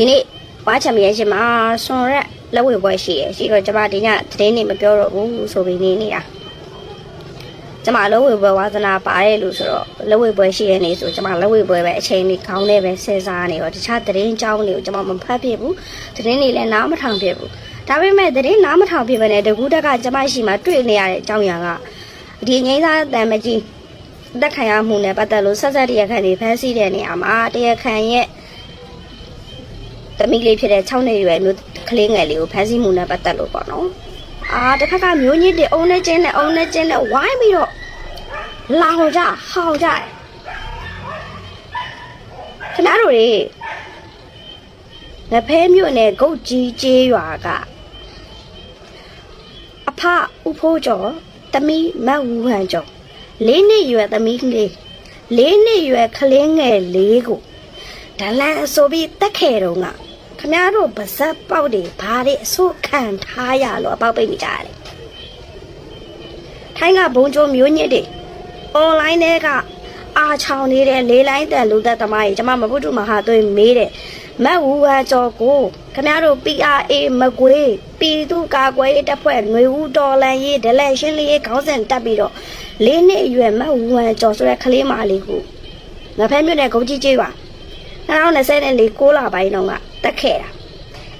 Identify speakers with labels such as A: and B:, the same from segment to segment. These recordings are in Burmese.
A: ဒီနေ့ဝါချမ်ပီယံရှစ်မှာဆွန်ရက်လက်ဝဲပွဲရှိတယ်ရှိတော့ကျမဒီညသတင်းနေမပြောတော့ဘူးဆိုပြီးနေနေတာကျမလက်ဝဲပွဲဝါသနာပါတယ်လို့ဆိုတော့လက်ဝဲပွဲရှိရနေဆိုကျမလက်ဝဲပွဲပဲအချိန်လေးခေါင်းလေးပဲစဉ်းစားနေတော့တခြားသတင်းကြောင်းတွေကိုကျမမဖတ်ဖြစ်ဘူးသတင်းတွေလည်းနားမထောင်ဖြစ်ဘူးဒါပေမဲ့သတင်းနားမထောင်ဖြစ်ပဲနဲ့တကူတက်ကကျမရှိမှတွေ့နေရတဲ့အကြောင်းအရာကဒီငိမ့်သားတန်မကြီးတက်ခံရမှုနဲ့ပတ်သက်လို့ဆက်ဆက်တရားခံတွေဖမ်းဆီးတဲ့နေရာမှာတရားခံရဲ့ သမီးလေးဖြစ်တဲ့6နှစ်ရွယ်မျိုးကလေးငယ်လေးကိုဖမ်းဆီးမှုနဲ့ပတ်သက်လို့ပေါ့နော်။အာတစ်ခါကမျိုးညစ်တွေအုံနဲ့ကျင်းနဲ့အုံနဲ့ကျင်းနဲ့ဝိုင်းပြီးတော့လောင်ကြဟောင်ကြတယ်။ခင်ဗျားတို့တွေငဖဲမြို့နယ်ဂုတ်ကြီးကျေးရွာကအဖဥဖိုးကျော်သမီးမတ်ဝူဟန်ကျော်လေးနှစ်ရွယ်သမီးလေးလေးနှစ်ရွယ်ကလေးငယ်လေးကိုဒလန်အဆိုပြီးတက်ခဲ့တော့က ခမရတို့ဗဇက်ပေါက်တွေဘာတွေအဆိုခံထားရလို့အပေါက်ပိတ်နေကြရတယ်။ထိုင်းကဘုံကျုံမျိုးညစ်တွေအွန်လိုင်းထဲကအာချောင်နေတဲ့လေးလိုင်းတဲ့လူသက်သမားကြီးကျမမပုတုမဟာသွေးမေးတယ်မတ်ဝူဝါကျော်ကိုခမရတို့ PRA မကွေးပြည်သူ့ကာကွယ်ရေးတပ်ဖွဲ့ຫນွေဦးတော်လန်ရေးဒလက်ရှင်းလေးရေးခေါင်းစဉ်တက်ပြီးတော့လေးနှစ်အရွယ်မတ်ဝူဝါကျော်ဆိုတဲ့ကလေးမလေးကိုငါဖဲမြို့နယ်ဂုံကြီးကျေးပါ2024ကိုလာပိုင်းတော့က တက်ခဲ့တာ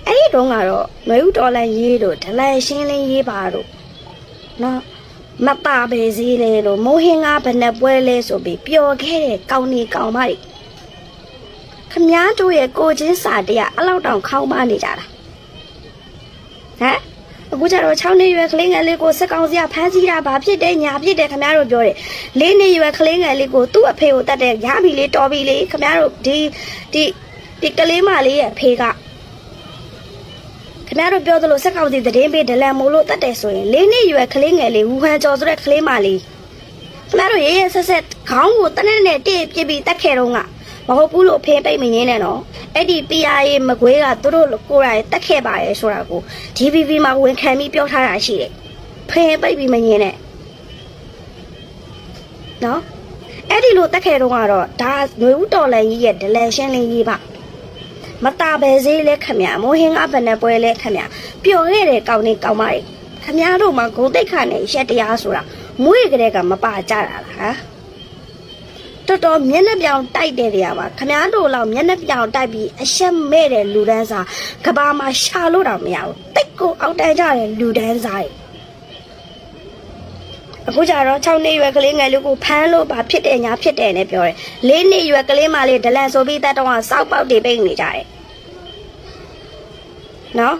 A: အဲ့ဒီတုန်းကတော့ຫນွေဦးတော်လန်ရေးတို့ဒလန်ရှင်းလင်းရေးပါတို့နော်မပါပဲစည်းလေလို့မိုးဟင်းကားဘယ်နဲ့ပွဲလဲဆိုပြီးပျော်ခဲ့တဲ့ကောင်းနေကောင်းမတွေခမားတို့ရဲ့ကိုချင်းစာတရားအလောက်တောင်ခေါင်းမနေကြတာဟမ်အခုကျတော့6နှစ်ရွယ်ကလေးငယ်လေးကိုစက်ကောင်စရာဖမ်းဆီးတာဘာဖြစ်တယ်ညာဖြစ်တယ်ခမားတို့ပြောတယ်၄နှစ်ရွယ်ကလေးငယ်လေးကိုသူ့အဖေကိုတတ်တယ်ရပြီလေတော်ပြီလေခမားတို့ဒီဒီ ဒီကလေးမလေးရဲ့အဖေကခင်ဗျားတို့ပြောသလိုစက်ကောင်စီသတင်းပေးဒလန်မို့လို့တတ်တယ်ဆိုရင်လေးနှစ်ရွယ်ကလေးငယ်လေးဝူဟန်ကျော်ဆိုတဲ့ကလေးမလေးခင်ဗျားတို့ရေးရဆက်ဆက်ခေါင်းကိုတနက်နဲ့တိပြစ်ပြီးတက်ခဲ့တော့ကမဟုတ်ဘူးလို့အဖေပိတ်မငင်းနဲ့နော်အဲ့ဒီ PRA မကွေးကသူတို့ကိုယ်တိုင်တက်ခဲ့ပါရဲ့ဆိုတာကို DVB မှာဝန်ခံပြီးပြောထားတာရှိတယ်ဖေပိတ်ပြီးမငင်းနဲ့နော်အဲ့ဒီလိုတက်ခဲ့တော့ကတော့ဒါຫນွေဦးတော်လန်ကြီးရဲ့ဒလန်ရှင်းလင်းကြီးပါ မตาပဲစေးလဲခမရမိုးဟင်းကဘယ်နဲ့ပွဲလဲခမရပျော်ခဲ့တဲ့ကောင်းနေကောင်းမတွေခမရတို့မှာဂုံတိတ်ခနဲ့ရက်တရားဆိုတာမွေးကလေးကမပါကြတာလားဟာတော်တော်မျက်နှာပြောင်တိုက်တဲ့နေရာမှာခမရတို့လောက်မျက်နှာပြောင်တိုက်ပြီးအရှက်မဲ့တဲ့လူဒန်းစားကဘာမှာရှာလို့တော့မရဘူးတိတ်ကိုအောက်တန်းကြတဲ့လူဒန်းစားတွေ အခုကျတော့6နှစ်ရွယ်ကလေးငယ်လေးကိုဖမ်းလို့ဘာဖြစ်တယ်ညာဖြစ်တယ်နဲ့ပြောတယ်၄နှစ်ရွယ်ကလေးမလေးဒလန်ဆိုပြီးတတ်တော့စောက်ပေါက်တွေပိတ်နေကြတယ်နော်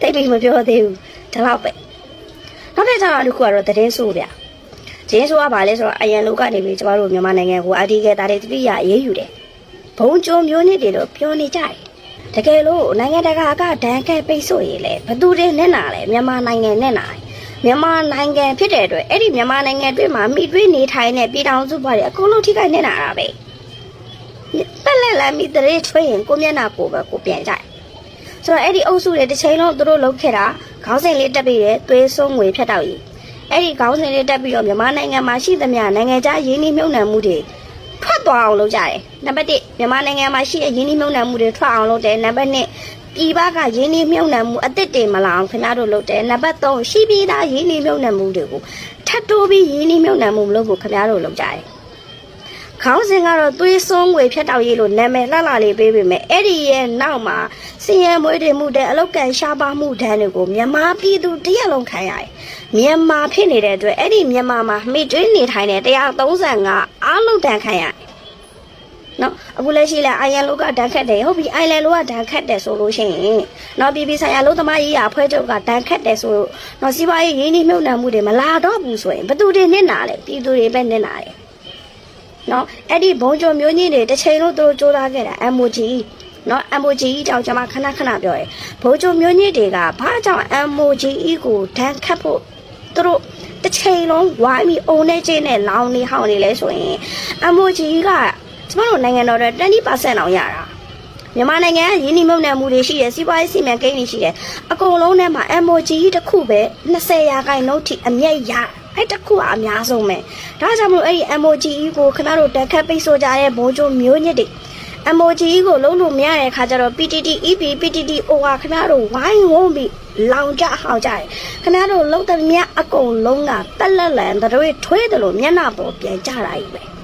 A: တိတ်ပြီးမပြောသေးဘူးဒါတော့ပဲနောက်တစ်ခါတစ်ခုကတော့တည်င်းဆိုးဗျတည်င်းဆိုးကဘာလဲဆိုတော့အရန်လူကနေပြီးကျမတို့မြန်မာနိုင်ငံကိုအတီးကဲတာတွေတတိယအေးယူတယ်ဘုံကျုံမျိုးနစ်တွေတော့ပြောနေကြတယ်တကယ်လို့နိုင်ငံတကာကဒဏ်ခတ်ပိတ်ဆို့ရေးလဲဘသူတွေနဲ့နာလဲမြန်မာနိုင်ငံနဲ့နာတယ် မြန်မာနိုင်ငံဖြစ်တဲ့အတွက်အဲ့ဒီမြန်မာနိုင်ငံအတွင်းမှာမိတွေးနေထိုင်တဲ့ပြည်ထောင်စုဘာတွေအကုန်လုံးထိခိုက်နေတာပဲတက်လက်လက်မိတရေထွေးရင်ကိုမျက်နှာကိုပဲကိုပြန်ကြတယ်ဆိုတော့အဲ့ဒီအုပ်စုတွေတစ်ချိန်လုံးသူတို့လုပ်ခဲ့တာခေါင်းစဉ်လေးတက်ပြီးတဲ့သွေးဆုံးငွေဖြတ်တောက်ကြီးအဲ့ဒီခေါင်းစဉ်လေးတက်ပြီးတော့မြန်မာနိုင်ငံမှာရှိသမျှနိုင်ငံခြားရင်းနှီးမြှုပ်နှံမှုတွေထွက်သွားအောင်လုပ်ကြတယ်နံပါတ်1မြန်မာနိုင်ငံမှာရှိတဲ့ရင်းနှီးမြှုပ်နှံမှုတွေထွက်အောင်လုပ်တယ်နံပါတ်2 ပြည်ပကရင်းနှီးမြှုပ်နှံမှုအသစ်တွေမလာအောင်ခင်ဗျားတို့လုပ်တယ်နံပါတ်3ရှိပြည်သားရင်းနှီးမြှုပ်နှံမှုတွေကိုထပ်တိုးပြီးရင်းနှီးမြှုပ်နှံမှုမလုပ်ဖို့ခင်ဗျားတို့လုပ်ကြတယ်ခေါင်းစဉ်ကတော့သွေးစွန်းငွေဖြတ်တောက်ရေးလို့နာမည်လှလှလေးပေးပေမဲ့အဲ့ဒီရဲ့နောက်မှာစီရင်မွေးတွေမှုတဲ့အလောက်ကန်ရှားပါမှုဒဏ်တွေကိုမြန်မာပြည်သူတရက်လုံးခံရတယ်။မြန်မာဖြစ်နေတဲ့အတွက်အဲ့ဒီမြန်မာမှာမိကျွေးနေထိုင်တဲ့135အားလုံးဒဏ်ခံရတယ်။ နော်အခုလက်ရှိလဲအိုင်ယန်လိုကဒဏ်ခတ်တယ်ဟုတ်ပြီအိုင်လန်လိုကဒဏ်ခတ်တယ်ဆိုလို့ရှိရင်နော်ပြည်ပြည်ဆိုင်ရာလုံးသမားရေးရာဖွဲ့ချုပ်ကဒဏ်ခတ်တယ်ဆိုလို့နော်စီးပွားရေးရင်းနှီးမြှုပ်နှံမှုတွေမလာတော့ဘူးဆိုရင်ဘသူတွေနစ်နာလဲပြည်သူတွေပဲနစ်နာတယ်နော်အဲ့ဒီဘုံကျော်မျိုးကြီးတွေတစ်ချိန်လုံးသူတို့ကြိုးစားခဲ့တာ MOG နော် MOG ကြောင့်ကျွန်မခဏခဏပြောရဲဘုံကျော်မျိုးကြီးတွေကဘာကြောင့် MOG ကိုဒဏ်ခတ်ဖို့သူတို့တစ်ချိန်လုံးဝိုင်းပြီးအုံနေချင်းနဲ့လောင်းနေဟောင်းနေလဲဆိုရင် MOG က ကျွန်တော်တို့နိုင်ငံတော်ရဲ့20%လောက်ရတာမြန်မာနိုင်ငံကရင်းနှီးမြှုပ်နှံမှုတွေရှိတယ်စီးပွားရေးစီမံကိန်းတွေရှိတယ်အကုန်လုံးထဲမှာ MOG တစ်ခုပဲ20ရာခိုင်နှုန်းထိအမြတ်ရအဲ့တစ်ခုကအများဆုံးပဲဒါကြောင့်မလို့အဲ့ဒီ MOG ကိုခင်ဗျားတို့တက်ခတ်ပိတ်ဆို့ကြတဲ့ဘိုးကျိုးမျိုးညစ်တွေ MOG ကိုလုံးလို့မရတဲ့ခါကျတော့ PTT EP PTT OR ခင်ဗျားတို့ဝိုင်းဝန်းပြီးလောင်ကြဟောက်ကြတယ်ခင်ဗျားတို့လုံးတဲ့မြတ်အကုန်လုံးကတက်လက်လန်တို့ထွေးတယ်လို့မျက်နှာပေါ်ပြန်ကြတာကြီးပဲ။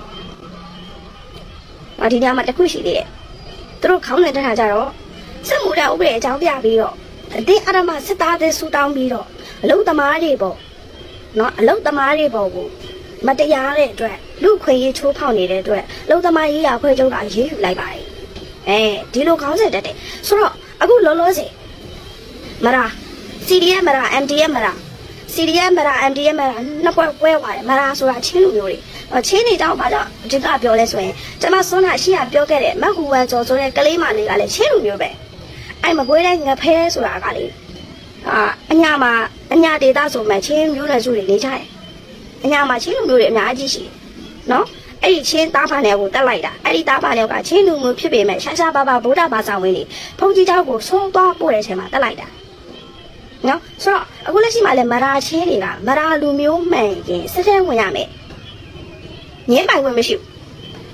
A: အဒီညမှာတစ်ခုရှိသေးတယ်။သူတို့ခေါင်းနဲ့တက်တာကြတော့စက်မှုတဲ့ဥပဒေအကြောင်းပြပြီးတော့အတင်းအဓမ္မစစ်သားတွေဆူတောင်းပြီးတော့အလုသမားတွေပေါ့နော်အလုသမားတွေပေါ့ကိုမတရားတဲ့အတွက်လူခွေရေးချိုးဖောက်နေတဲ့အတွက်လုံသမားရေးရခွဲချုပ်ကရေးယူလိုက်ပါတယ်အဲဒီလိုခေါင်းစဉ်တက်တယ်ဆိုတော့အခုလောလောဆယ်မရာ CDM မရာ MDM မရာ CDM မရာ MDM မရာနှစ်ပွဲပွဲသွားတယ်မရာဆိုတာချင်းလူမျိုးတွေအချင်းနေတောင်ဘာကြောင့်အဓိကပြောလဲဆိုရင်ကျွန်မစွန်းတာရှိရပြောခဲ့တဲ့မကူဝမ်ကျော်ဆိုတဲ့ကလေးမလေးကလည်းချင်းလူမျိုးပဲအဲ့မကွေးတဲ့ငဖဲဆိုတာကလေအာအညာမှာအညာဒေတာဆိုမှချင်းမျိုးနဲ့စုတွေနေကြတယ်အညာမှာချင်းလူမျိုးတွေအများကြီးရှိတယ်နော်အဲ့ဒီချင်းသားဖာနယ်ကိုတက်လိုက်တာအဲ့ဒီသားဖာနယ်ကချင်းလူမျိုးဖြစ်ပေမဲ့ရှာရှာပါပါဗုဒ္ဓဘာသာဝင်တွေဘုန်းကြီးเจ้าကိုဆုံးသွားပို့တဲ့အချိန်မှာတက်လိုက်တာ နော်ဆိုတော့အခုလက်ရှိမှာလည်းမရာချင်းတွေကမရာလူမျိုးမှန်ရင်စစ်ထဲဝင်ရမယ်ငင်းပိုင်ဝင်မရှိဘူး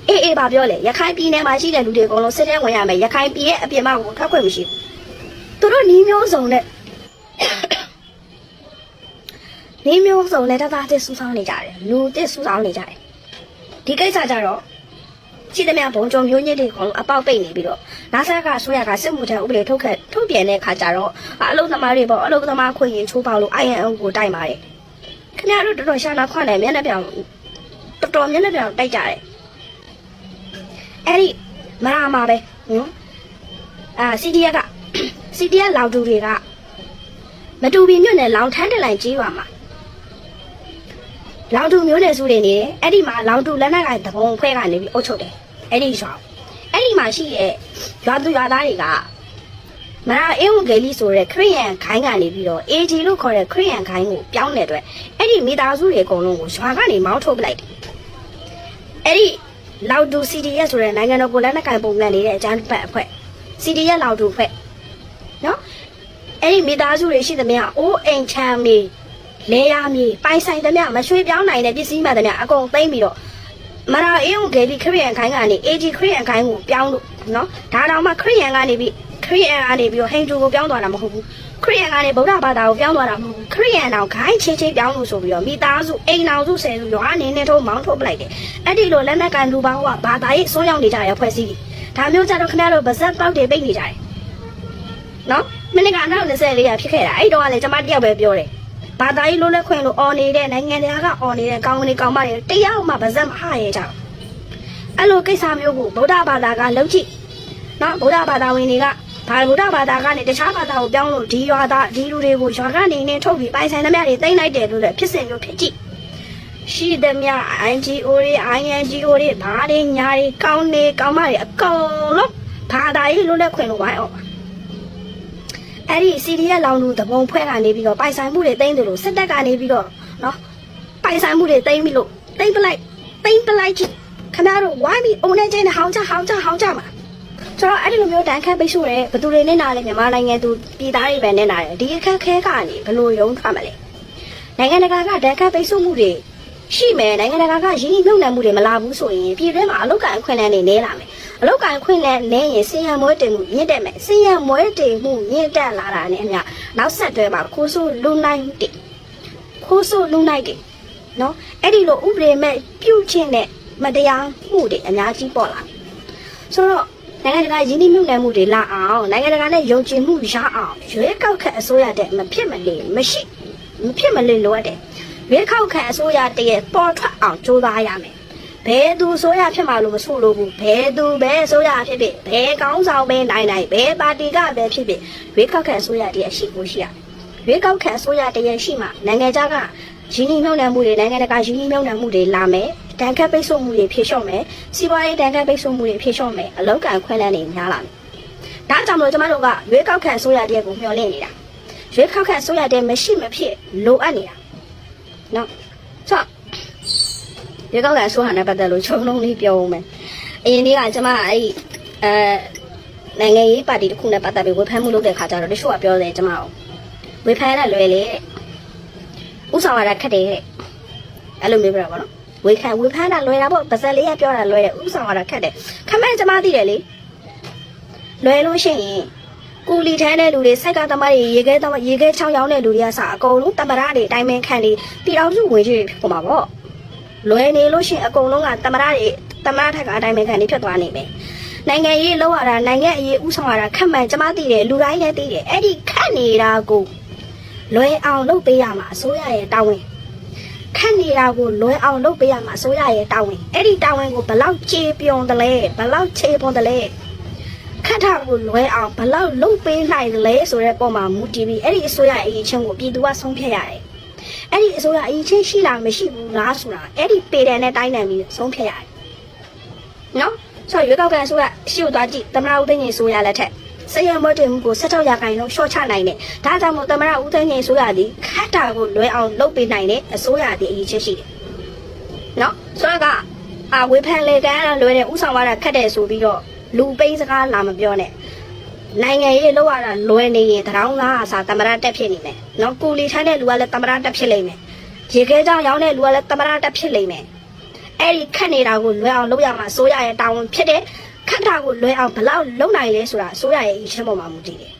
A: အေးအေးပါပြောလေရခိုင်ပြည်နယ်မှာရှိတဲ့လူတွေအကုန်လုံးစစ်ထဲဝင်ရမယ်ရခိုင်ပြည်ရဲ့အပြင်ဘက်ကိုထွက်ခွင့်မရှိဘူးသူတို့နီးမျိုးစုံနဲ့နီးမျိုးစုံနဲ့တသားတစ်ဆူဆောင်းနေကြတယ်လူတစ်ဆူဆောင်းနေကြတယ်ဒီကိစ္စကြတော့ ရှိသမျှဘုံကြုံမျိုးညစ်တွေအကုန်လုံးအပေါက်ပိတ်နေပြီးတော့နာဆာကဆိုရကစစ်မှုထမ်းဥပဒေထုတ်ခတ်ထုတ်ပြန်တဲ့ခါကျတော့အလုပ်သမားတွေပေါ့အလုပ်သမားခွင့်ရင်ချိုးပေါက်လို့ INO ကိုတိုက်ပါတယ်ခင်ဗျားတို့တော်တော်ရှာနာခွနဲ့မျက်နှာပြောင်တော်တော်မျက်နှာပြောင်တိုက်ကြတယ်အဲ့ဒီမရမှာပဲနော်အာ CDF က CDF လောင်တူတွေကမတူပီမြို့နယ်လောင်ထန်းတလိုင်ကြီးပါမှာလောင်တူမျိုးနယ်စုတွေနေတယ်အဲ့ဒီမှာလောင်တူလက်နက်ကတဘုံဖွဲ့ကနေပြီးအုပ်ချုပ်တယ် အဲ့ဒီရွာအဲ့ဒီမှာရှိတဲ့ရွာသူရွာသားတွေကမရာအင်းဝဂေလီဆိုတဲ့ခရိယန်ခိုင်းကနေပြီးတော့ AG လို့ခေါ်တဲ့ခရိယန်ခိုင်းကိုပြောင်းတဲ့အတွက်အဲ့ဒီမိသားစုတွေအကုန်လုံးကိုရွာကနေမောင်းထုတ်ပလိုက်တယ်အဲ့ဒီလောက်တူ CDS ဆိုတဲ့နိုင်ငံတော်ကိုလက်နက်ကင်ပုံစံနေတဲ့အကြမ်းဖက်အဖွဲ့ CDS လောက်တူဖွဲ့နော်အဲ့ဒီမိသားစုတွေရှိသမျှအိုးအိမ်ချမ်းမီလေယာမီပိုင်ဆိုင်သမျှမရွှေပြောင်းနိုင်တဲ့ပစ္စည်းမှသမျှအကုန်သိမ်းပြီးတော့ မရာအင်းကိုဂေလီခရီးယန်ခိုင်းကနေ AG ခရီးယန်ခိုင်းကိုပြောင်းလို့နော်ဒါတော့မှခရီးယန်ကနေပြီးခရီးယန်ကနေပြီးတော့ဟိန္ဒူကိုပြောင်းသွားတာမဟုတ်ဘူးခရီးယန်ကနေဗုဒ္ဓဘာသာကိုပြောင်းသွားတာမဟုတ်ဘူးခရီးယန်တော့ခိုင်းချင်းချင်းပြောင်းလို့ဆိုပြီးတော့မိသားစုအိမ်တော်စုဆယ်စုရွာအနေနဲ့ထုံးမောင်းထုတ်ပလိုက်တယ်အဲ့ဒီလိုလက်နက်ကန်လူပေါင်းကဘာသာရေးဆုံးရောက်နေကြရဖွဲ့စည်းဒါမျိုးကြတော့ခင်ဗျားတို့ဗဇက်ပေါက်တွေပိတ်နေကြတယ်နော်မနေ့က2024ရဖြစ်ခဲ့တာအဲ့တော့ကလည်းကျွန်မတယောက်ပဲပြောတယ် ဘာသာရေးလုံးလက်ခွင့်လို့អော်နေတဲ့နိုင်ငံတွေကអော်နေတဲ့ကောင်းကလေးကောင်းမတွေတယောက်မှဗဇက်မဟရဲကြဘူးအဲ့လိုကိစ္စမျိုးကိုဗုဒ္ဓဘာသာကလုံးကြည့်နော်ဗုဒ္ဓဘာသာဝင်တွေကဘာဗုဒ္ဓဘာသာကနေတခြားဘာသာကိုပြောင်းလို့ဒီရွာသားဒီလူတွေကိုရွာကနေနေထုတ်ပြီးပိုင်ဆိုင်သမျှတွေတိမ့်လိုက်တယ်လို့လည်းဖြစ်စဉ်မျိုးဖြစ်ကြည့်ရှိသမျှ NGO တွေ INGO တွေဘာတွေညာတွေကောင်းနေကောင်းမတွေအကုန်လုံးဘာသာရေးလုံးလက်ခွင့်လို့ဝိုင်းအောင် အဲ့ဒီ CDS လောင်လူတပုံဖွဲ့ကနေပြီးတော့ပိုင်ဆိုင်မှုတွေတိမ့်တယ်လို့စစ်တပ်ကနေပြီးတော့နော်ပိုင်ဆိုင်မှုတွေတိမ့်ပြီးလို့တိမ့်ပလိုက်တိမ့်ပလိုက်ကြည့်ခင်ဗျားတို့ဝိုင်းပြီးအုံနဲ့ချင်းနဲ့ဟောင်းချဟောင်းချဟောင်းချမှာကျွန်တော်အဲ့ဒီလိုမျိုးတန်ခမ်းပိတ်ဆို့တယ်ဘယ်သူတွေနဲ့နားလဲမြန်မာနိုင်ငံသူပြည်သားတွေပဲနဲ့နားတယ်ဒီအခက်ခဲကနေဘယ်လိုရုံးထွက်မလဲနိုင်ငံတကာကတန်ခမ်းပိတ်ဆို့မှုတွေရှိမယ်နိုင်ငံတကာကရင်းနှီးမြှုပ်နှံမှုတွေမလာဘူးဆိုရင်ပြည်တွင်းမှာအလုတ်ကန်ခွင့်လန်းတွေနေလာမယ် အလုတ်ကန်ခွင့်လန်းနေရင်စီယံမွဲတင်မှုမြင့်တက်မယ်စီယံမွဲတင်မှုမြင့်တက်လာတာနဲ့အမျှနောက်ဆက်တွဲမှာခိုးဆိုးလူနိုင်တယ်ခိုးဆိုးလူနိုင်တယ်နော်အဲ့ဒီလိုဥပဒေမဲ့ပြုတ်ခြင်းနဲ့မတရားမှုတွေအများကြီးပေါ်လာတယ်ဆိုတော့နိုင်ငံတကာရင်းနှီးမြှုပ်နှံမှုတွေလာအောင်နိုင်ငံတကာနဲ့ယုံကြည်မှုရအောင်ရွေးကောက်ခက်အစိုးရတဲ့မဖြစ်မနေမရှိမဖြစ်မနေလိုအပ်တယ်ရွေးကောက်ခက်အစိုးရတည်းရဲ့ပေါ်ထွက်အောင်ကြိုးစားရမယ် ဘယ်သူဆိုရဖြစ်မှာလို့မဆိုလို့ဘူးဘယ်သူပဲဆိုရဖြစ်ဖြစ်ဘယ်ကောင်းဆောင်ပဲနိုင်နိုင်ဘယ်ပါတီကပဲဖြစ်ဖြစ်ရွေးကောက်ခက်အစိုးရတည်းရဲ့ရှိကိုရှိရရွေးကောက်ခက်အစိုးရတည်းရဲ့ရှိမှနိုင်ငံခြားကရင်းနှီးမြှုပ်နှံမှုတွေနိုင်ငံတကာရင်းနှီးမြှုပ်နှံမှုတွေလာမယ်တန်ခတ်ပိတ်ဆို့မှုတွေဖြေလျှော့မယ်စီးပွားရေးတန်ခတ်ပိတ်ဆို့မှုတွေဖြေလျှော့မယ်အလောက်ကန်ခွဲလန်းနေများလာမယ်ဒါကြောင့်မလို့ကျမတို့ကရွေးကောက်ခံဆိုရတဲ့ကိုမျှော်လင့်နေတာရွေးကောက်ခံဆိုရတဲ့မရှိမဖြစ်လိုအပ်နေတာနော်ဆို ရွေးကောက်ခံဆိုရတဲ့ပတ်သက်လို့ချုံလုံးလေးပြောဦးမယ်အရင်နေ့ကကျမအဲ့ဒီအဲနိုင်ငံရေးပါတီတစ်ခုနဲ့ပတ်သက်ပြီးဝေဖန်မှုလုပ်တဲ့ခါကျတော့တချို့ကပြောတယ်ကျမကိုဝေဖန်ရတာလွယ်လေတဲ့ဥဆောင်ရတာခက်တယ်တဲ့အဲ့လိုမျိုးပြောတာပေါ့နော်ဝေခံဝေဖမ်းတာလွယ်တာပေါ့ပါဇက်လေးကပြောတာလွယ်တယ်ဥဆောင်ရတာခက်တယ်ခမန်းကျမသိတယ်လေလွယ်လို့ရှိရင်ကူလီထမ်းတဲ့လူတွေစိုက်ကသမားတွေရေခဲသမားရေခဲချောင်းရောင်းတဲ့လူတွေကစအကုန်လုံးတမရတွေအတိုင်းမင်းခံနေပြည်တော်စုဝင်ကြီးဖြစ်မှာပေါ့ လွယ်နေလို့ရှိရင်အကုန်လုံးကတမရတွေတမရထက်ကအတိုင်းမင်းခံနေဖြစ်သွားနေမယ်နိုင်ငံရေးလောက်ရတာနိုင်ငံအရေးဥဆောင်ရတာခက်မှန်ကျမသိတယ်လူတိုင်းလည်းသိတယ်အဲ့ဒီခက်နေတာကိုလွယ်အောင်လုပ်ပေးရမှာအစိုးရရဲ့တာဝန်ခက်နေတာကိုလွယ်အောင်လုပ်ပေးရမှာအစိုးရရဲ့တာဝန်အဲ့ဒီတာဝန်ကိုဘလောက်ခြေပြုံတယ်လဲဘလောက်ခြေပွန်တယ်လဲခက်တာကိုလွယ်အောင်ဘလောက်လုပ်ပေးနိုင်တယ်လဲဆိုတဲ့ပုံမှာမူတည်ပြီးအဲ့ဒီအစိုးရအရေးချင်းကိုပြည်သူကဆုံးဖြတ်ရတယ် အဲ့ဒီအစိုးရအရေးချင်းရှိလားမရှိဘူးလားဆိုတာအဲ့ဒီပေတယ်နဲ့တိုင်းနိုင်ပြီးဆုံးဖြတ်ရတယ်နော်ဆိုတော့ရွေးကောက်ခံအစိုးရရှို့သွားကြည့်သမ္မတဦးသိန်းကြီးအစိုးရလက်ထက်စရမတင်မှုကို16ရာခိုင်နှုန်းရှော့ချနိုင်တယ်။ဒါကြောင့်မို့သမရဦးသိန်းငယ်ဆိုရသည်ခတ်တာကိုလွယ်အောင်လုပ်ပေးနိုင်တဲ့အစိုးရသည်အရေးချင်းရှိတယ်။နော်ဆိုတော့ကအာဝေဖန်လေကန်ကလွယ်တဲ့ဥဆောင်ရတာခက်တယ်ဆိုပြီးတော့လူပိန်းစကားလာမပြောနဲ့။ နိုင်ငံရေးလောက်ရတာလွယ်နေရင်တရောင်းသားအစားသမရတက်ဖြစ်နေမယ်။နော်ကိုလီထိုင်းတဲ့လူကလည်းသမရတက်ဖြစ်လိမ့်မယ်။ရေခဲကြောင်ရောင်းတဲ့လူကလည်းသမရတက်ဖြစ်လိမ့်မယ်။အဲ့ဒီခက်နေတာကိုလွယ်အောင်လုပ်ရမှာအစိုးရရဲ့တာဝန်ဖြစ်တယ်။ခက်တာကိုလွယ်အောင်ဘယ်လောက်လုပ်နိုင်လဲဆိုတာအစိုးရရဲ့အရေးချင်းပေါ်မှာမူတည်တယ်